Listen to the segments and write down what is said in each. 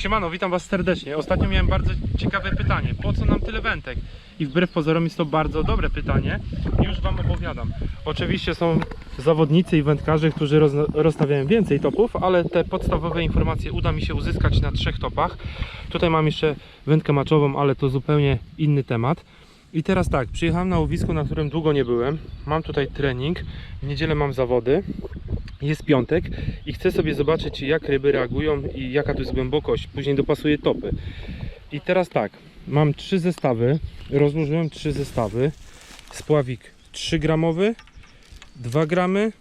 Siemano, witam Was serdecznie. Ostatnio miałem bardzo ciekawe pytanie. Po co nam tyle wędek? I wbrew pozorom jest to bardzo dobre pytanie. Już Wam opowiadam. Oczywiście są zawodnicy i wędkarze, którzy rozstawiają więcej topów, ale te podstawowe informacje uda mi się uzyskać na trzech topach. Tutaj mam jeszcze wędkę maczową, ale to zupełnie inny temat. I teraz tak, przyjechałem na łowisko, na którym długo nie byłem. Mam tutaj trening, w niedzielę mam zawody. Jest piątek i chcę sobie zobaczyć jak ryby reagują i jaka tu jest głębokość. Później dopasuję topy. I teraz tak, mam trzy zestawy, rozłożyłem trzy zestawy. Spławik 3 gramowy, 2 gramy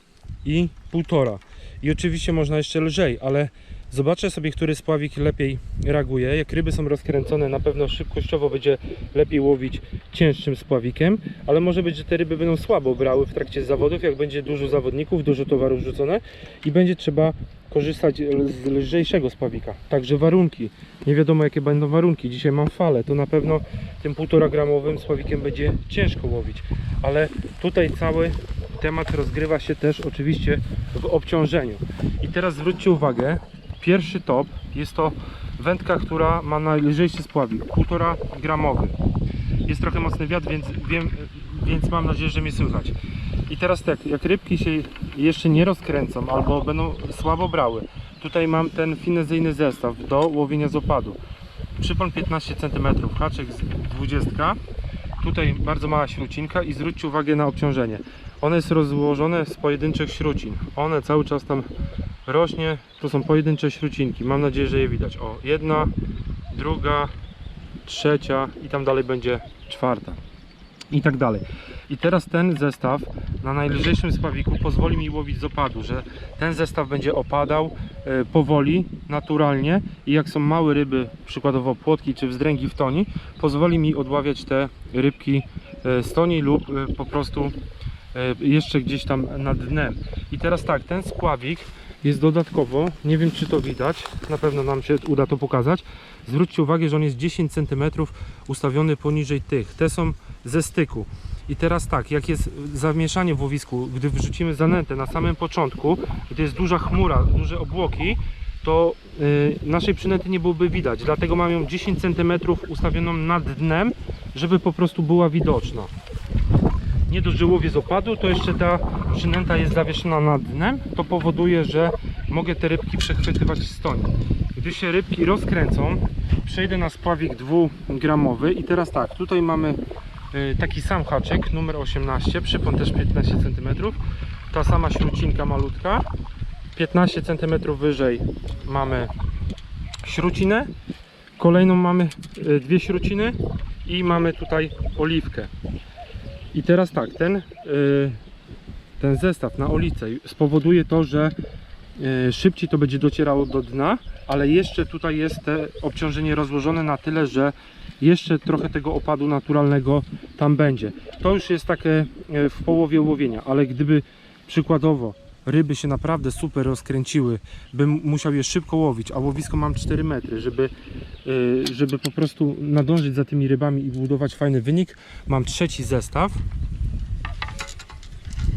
i 1,5. I oczywiście można jeszcze lżej, ale zobaczę sobie, który spławik lepiej reaguje. Jak ryby są rozkręcone, na pewno szybkościowo będzie lepiej łowić cięższym spławikiem, ale może być, że te ryby będą słabo brały w trakcie zawodów, jak będzie dużo zawodników, dużo towaru rzucone i będzie trzeba korzystać z lżejszego spławika. Także warunki, nie wiadomo jakie będą warunki. Dzisiaj mam falę, to na pewno tym 1,5 gramowym spławikiem będzie ciężko łowić, ale tutaj cały temat rozgrywa się też oczywiście w obciążeniu. I teraz zwróćcie uwagę, pierwszy top jest to wędka, która ma najlżejszy spławik, 1,5 gramowy. Jest trochę mocny wiatr, więc, wiem, więc mam nadzieję, że mnie słychać. I teraz tak, jak rybki się jeszcze nie rozkręcą albo będą słabo brały, tutaj mam ten finezyjny zestaw do łowienia z opadu. Przypon 15 cm, haczyk z 20 Tutaj bardzo mała śrucinka i zwróćcie uwagę na obciążenie. One jest rozłożone z pojedynczych śrucin. One cały czas tam rośnie. To są pojedyncze śrucinki. Mam nadzieję, że je widać. O, jedna, druga, trzecia i tam dalej będzie czwarta. I tak dalej. I teraz ten zestaw na najlżejszym spławiku pozwoli mi łowić z opadu, że ten zestaw będzie opadał e, powoli, naturalnie i jak są małe ryby, przykładowo płotki czy wzdręgi w toni, pozwoli mi odławiać te rybki e, z toni lub e, po prostu jeszcze gdzieś tam nad dnem. I teraz tak, ten spławik jest dodatkowo, nie wiem czy to widać, na pewno nam się uda to pokazać. Zwróćcie uwagę, że on jest 10 cm ustawiony poniżej tych. Te są ze styku. I teraz tak, jak jest zamieszanie w łowisku, gdy wrzucimy zanętę na samym początku, gdy jest duża chmura, duże obłoki, to y, naszej przynęty nie byłoby widać. Dlatego mam ją 10 cm ustawioną nad dnem, żeby po prostu była widoczna. Nie z opadu, to jeszcze ta przynęta jest zawieszona nad dnem. To powoduje, że mogę te rybki przechwytywać z toni. Gdy się rybki rozkręcą, przejdę na spławik 2-gramowy i teraz tak, tutaj mamy y, taki sam haczyk, numer 18, przypon też 15 cm. Ta sama śrucinka malutka. 15 cm wyżej mamy śrucinę. Kolejną mamy y, dwie śruciny i mamy tutaj oliwkę. I teraz tak, ten, y, ten zestaw na olicę spowoduje to, że y, szybciej to będzie docierało do dna, ale jeszcze tutaj jest te obciążenie rozłożone na tyle, że jeszcze trochę tego opadu naturalnego tam będzie. To już jest takie y, w połowie łowienia, ale gdyby przykładowo ryby się naprawdę super rozkręciły, bym musiał je szybko łowić, a łowisko mam 4 metry, żeby, y, żeby po prostu nadążyć za tymi rybami i budować fajny wynik, mam trzeci zestaw.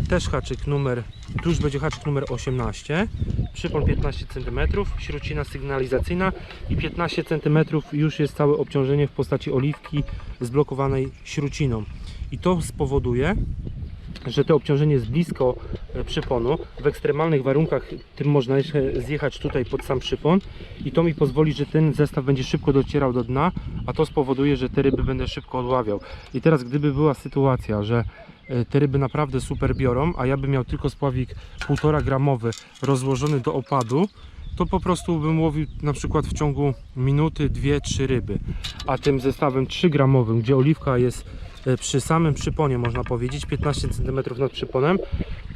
Też haczyk numer, tu już będzie haczyk numer 18, przypon 15 cm, śrucina sygnalizacyjna i 15 cm już jest całe obciążenie w postaci oliwki zblokowanej śruciną. I to spowoduje, że to obciążenie jest blisko e, przyponu. W ekstremalnych warunkach tym można jeszcze zjechać tutaj pod sam przypon i to mi pozwoli, że ten zestaw będzie szybko docierał do dna, a to spowoduje, że te ryby będę szybko odławiał. I teraz gdyby była sytuacja, że e, te ryby naprawdę super biorą, a ja bym miał tylko spławik 1,5 gramowy rozłożony do opadu, to po prostu bym łowił na przykład w ciągu minuty, dwie, trzy ryby. A tym zestawem 3 gramowym, gdzie oliwka jest przy samym przyponie, można powiedzieć, 15 cm nad przyponem,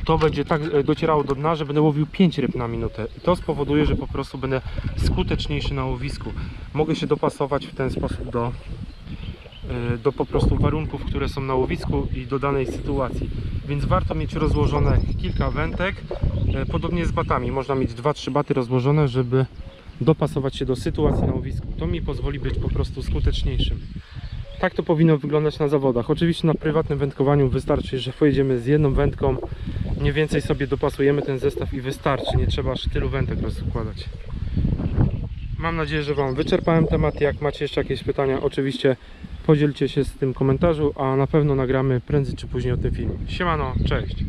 to będzie tak e, docierało do dna, że będę łowił 5 ryb na minutę. I to spowoduje, że po prostu będę skuteczniejszy na łowisku. Mogę się dopasować w ten sposób do, e, do po prostu warunków, które są na łowisku i do danej sytuacji. Więc warto mieć rozłożone kilka wędek. E, Podobnie z batami. Można mieć 2-3 baty rozłożone, żeby dopasować się do sytuacji na łowisku. To mi pozwoli być po prostu skuteczniejszym. Tak to powinno wyglądać na zawodach. Oczywiście na prywatnym wędkowaniu wystarczy, że pojedziemy z jedną wędką, mniej więcej sobie dopasujemy ten zestaw i wystarczy. Nie trzeba aż tylu wędek rozkładać. Mam nadzieję, że Wam wyczerpałem temat. Jak macie jeszcze jakieś pytania, oczywiście podzielcie się z tym komentarzu, a na pewno nagramy prędzej czy później o tym filmie. Siemano, cześć!